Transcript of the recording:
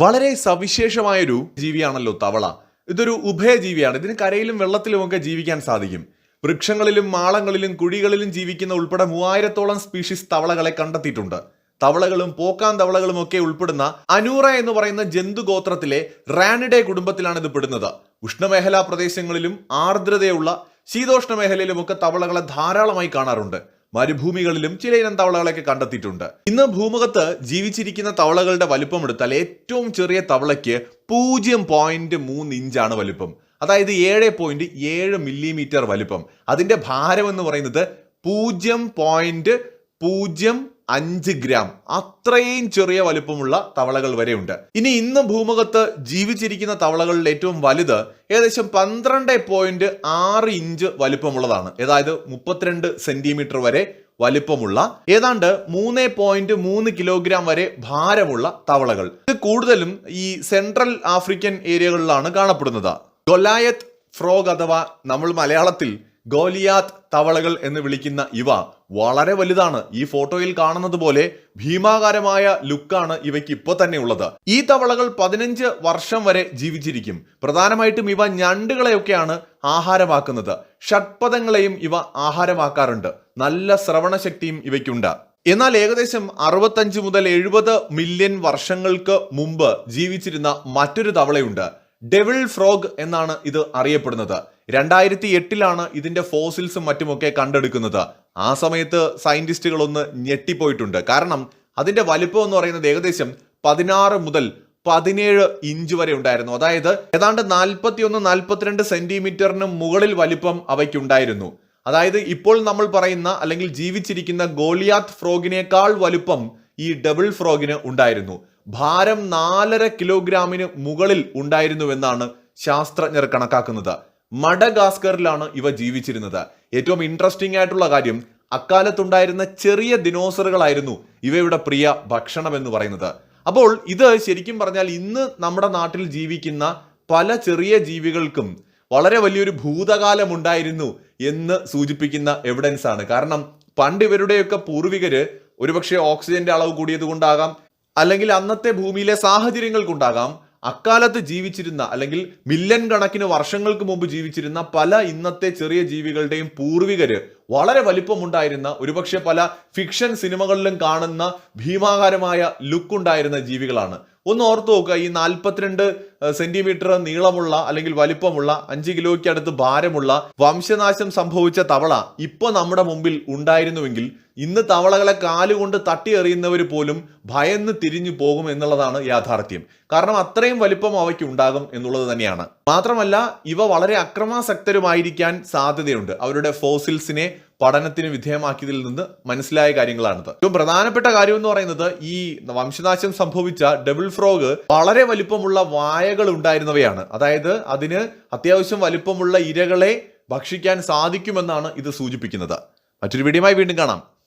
വളരെ സവിശേഷമായൊരു ജീവിയാണല്ലോ തവള. ഇതൊരു ഉഭയജീവിയാണ്. ഇതിന് കരയിലും വെള്ളത്തിലും ഒക്കെ ജീവിക്കാൻ സാധിക്കും. വൃക്ഷങ്ങളിലും മാളങ്ങളിലും കുഴികളിലും ജീവിക്കുന്ന ഉൾപ്പെടെ മൂവായിരത്തോളം സ്പീഷീസ് തവളകളെ കണ്ടെത്തിയിട്ടുണ്ട്. തവളകളും പോക്കാൻ തവളകളും ഒക്കെ ഉൾപ്പെടുന്ന അനൂറ എന്ന് പറയുന്ന ജന്തുഗോത്രത്തിലെ റാനിഡെ കുടുംബത്തിലാണ് ഇത് പെടുന്നത്. ഉഷ്ണമേഖലാ പ്രദേശങ്ങളിലും ആർദ്രതയുള്ള ശീതോഷ്ണ മേഖലയിലുമൊക്കെ തവളകളെ ധാരാളമായി കാണാറുണ്ട്. മരുഭൂമികളിലും ചിലയിനം തവളകളൊക്കെ കണ്ടെത്തിയിട്ടുണ്ട്. ഇന്ന് ഭൂമുഖത്ത് ജീവിച്ചിരിക്കുന്ന തവളകളുടെ വലിപ്പം എടുത്താൽ ഏറ്റവും ചെറിയ തവളയ്ക്ക് പൂജ്യം പോയിന്റ് മൂന്ന് ഇഞ്ചാണ് വലിപ്പം. അതായത് ഏഴ് പോയിന്റ് ഏഴ് മില്ലിമീറ്റർ വലുപ്പം. അതിന്റെ ഭാരം എന്ന് പറയുന്നത് പൂജ്യം പോയിന്റ് പൂജ്യം അഞ്ച് ഗ്രാം. അത്രയും ചെറിയ വലുപ്പമുള്ള തവളകൾ വരെയുണ്ട്. ഇനി ഇന്ന് ഭൂമുഖത്ത് ജീവിച്ചിരിക്കുന്ന തവളകളിൽ ഏറ്റവും വലുത് ഏകദേശം പന്ത്രണ്ട് പോയിന്റ് ആറ് ഇഞ്ച് വലുപ്പമുള്ളതാണ്. അതായത് മുപ്പത്തിരണ്ട് സെന്റിമീറ്റർ വരെ വലിപ്പമുള്ള ഏതാണ്ട് മൂന്ന് പോയിന്റ് മൂന്ന് കിലോഗ്രാം വരെ ഭാരമുള്ള തവളകൾ. ഇത് കൂടുതലും ഈ സെൻട്രൽ ആഫ്രിക്കൻ ഏരിയകളിലാണ് കാണപ്പെടുന്നത്. ഗൊലായത്ത് ഫ്രോഗ് അഥവാ നമ്മൾ മലയാളത്തിൽ ഗോലിയാത്ത് തവളകൾ എന്ന് വിളിക്കുന്ന ഇവ വളരെ വലുതാണ്. ഈ ഫോട്ടോയിൽ കാണുന്നത് പോലെ ഭീമാകാരമായ ലുക്കാണ് ഇവയ്ക്ക് ഇപ്പോൾ തന്നെ ഉള്ളത്. ഈ തവളകൾ പതിനഞ്ച് വർഷം വരെ ജീവിച്ചിരിക്കും. പ്രധാനമായിട്ടും ഇവ ഞണ്ടുകളെയൊക്കെയാണ് ആഹാരമാക്കുന്നത്. ഷഡ്പഥങ്ങളെയും ഇവ ആഹാരമാക്കാറുണ്ട്. നല്ല ശ്രവണശക്തിയും ഇവയ്ക്കുണ്ട്. എന്നാൽ ഏകദേശം അറുപത്തഞ്ച് മുതൽ എഴുപത് മില്യൺ വർഷങ്ങൾക്ക് മുമ്പ് ജീവിച്ചിരുന്ന മറ്റൊരു തവളയുണ്ട്. ഡെവിൾ ഫ്രോഗ് എന്നാണ് ഇത് അറിയപ്പെടുന്നത്. രണ്ടായിരത്തി എട്ടിലാണ് ഇതിന്റെ ഫോസിൽസും മറ്റുമൊക്കെ കണ്ടെടുക്കുന്നത്. ആ സമയത്ത് സയന്റിസ്റ്റുകളൊന്ന് ഞെട്ടിപ്പോയിട്ടുണ്ട്. കാരണം അതിന്റെ വലിപ്പം എന്ന് പറയുന്നത് ഏകദേശം പതിനാറ് മുതൽ പതിനേഴ് ഇഞ്ച് വരെ ഉണ്ടായിരുന്നു. അതായത് ഏതാണ്ട് നാൽപ്പത്തി ഒന്ന് നാൽപ്പത്തിരണ്ട് സെന്റിമീറ്ററിന് മുകളിൽ വലിപ്പം അവയ്ക്കുണ്ടായിരുന്നു. അതായത് ഇപ്പോൾ നമ്മൾ പറയുന്ന അല്ലെങ്കിൽ ജീവിച്ചിരിക്കുന്ന ഗോളിയാത്ത് ഫ്രോഗിനേക്കാൾ വലുപ്പം ഈ ഡബിൾ ഫ്രോഗിന് ഉണ്ടായിരുന്നു. ഭാരം നാലര കിലോഗ്രാമിന് മുകളിൽ ഉണ്ടായിരുന്നുവെന്നാണ് ശാസ്ത്രജ്ഞർ കണക്കാക്കുന്നത്. മഡഗാസ്കറിലാണ് ഇവ ജീവിച്ചിരുന്നത്. ഏറ്റവും ഇൻട്രസ്റ്റിംഗ് ആയിട്ടുള്ള കാര്യം അക്കാലത്തുണ്ടായിരുന്ന ചെറിയ ദിനോസറുകളായിരുന്നു ഇവയുടെ പ്രിയ ഭക്ഷണം എന്ന് പറയുന്നത്. അപ്പോൾ ഇത് ശരിക്കും പറഞ്ഞാൽ ഇന്ന് നമ്മുടെ നാട്ടിൽ ജീവിക്കുന്ന പല ചെറിയ ജീവികൾക്കും വളരെ വലിയൊരു ഭൂതകാലം ഉണ്ടായിരുന്നു എന്ന് സൂചിപ്പിക്കുന്ന എവിഡൻസ് ആണ്. കാരണം പണ്ട് ഇവരുടെയൊക്കെ പൂർവികര് ഒരുപക്ഷെ ഓക്സിജന്റെ അളവ് കൂടിയത് കൊണ്ടാകാം അല്ലെങ്കിൽ അന്നത്തെ ഭൂമിയിലെ സാഹചര്യങ്ങൾ കൊണ്ടാകാം അക്കാലത്ത് ജീവിച്ചിരുന്ന അല്ലെങ്കിൽ മില്യൺ കണക്കിന് വർഷങ്ങൾക്ക് മുമ്പ് ജീവിച്ചിരുന്ന പല ഇന്നത്തെ ചെറിയ ജീവികളുടെയും പൂർവികര് വളരെ വലിപ്പമുണ്ടായിരുന്ന ഒരുപക്ഷെ പല ഫിക്ഷൻ സിനിമകളിലും കാണുന്ന ഭീമാകാരമായ ലുക്ക് ഉണ്ടായിരുന്ന ജീവികളാണ്. ഒന്ന് ഓർത്ത് നോക്കുക. ഈ നാൽപ്പത്തിരണ്ട് സെന്റിമീറ്റർ നീളമുള്ള അല്ലെങ്കിൽ വലിപ്പമുള്ള അഞ്ച് കിലോയ്ക്ക് അടുത്ത് ഭാരമുള്ള വംശനാശം സംഭവിച്ച തവള ഇപ്പൊ നമ്മുടെ മുമ്പിൽ ഉണ്ടായിരുന്നുവെങ്കിൽ ഇന്ന് തവളകളെ കാലുകൊണ്ട് തട്ടി എറിയുന്നവർ പോലും ഭയന്ന് തിരിഞ്ഞു പോകും എന്നുള്ളതാണ് യാഥാർത്ഥ്യം. കാരണം അത്രയും വലിപ്പം അവയ്ക്ക് ഉണ്ടാകും എന്നുള്ളത് തന്നെയാണ്. മാത്രമല്ല ഇവ വളരെ അക്രമാസക്തരുമായിരിക്കാൻ സാധ്യതയുണ്ട്. അവരുടെ ഫോസിൽസിനെ പഠനത്തിന് വിധേയമാക്കിയതിൽ നിന്ന് മനസ്സിലായ കാര്യങ്ങളാണിത്. ഏറ്റവും പ്രധാനപ്പെട്ട കാര്യം എന്ന് പറയുന്നത് ഈ വംശനാശം സംഭവിച്ച ഡബിൾ ഫ്രോഗ് വളരെ വലിപ്പമുള്ള വായകൾ ഉണ്ടായിരുന്നവയാണ്. അതായത് അതിന് അത്യാവശ്യം വലിപ്പമുള്ള ഇരകളെ ഭക്ഷിക്കാൻ സാധിക്കുമെന്നാണ് ഇത് സൂചിപ്പിക്കുന്നത്. മറ്റൊരു വീഡിയോയുമായി വീണ്ടും കാണാം.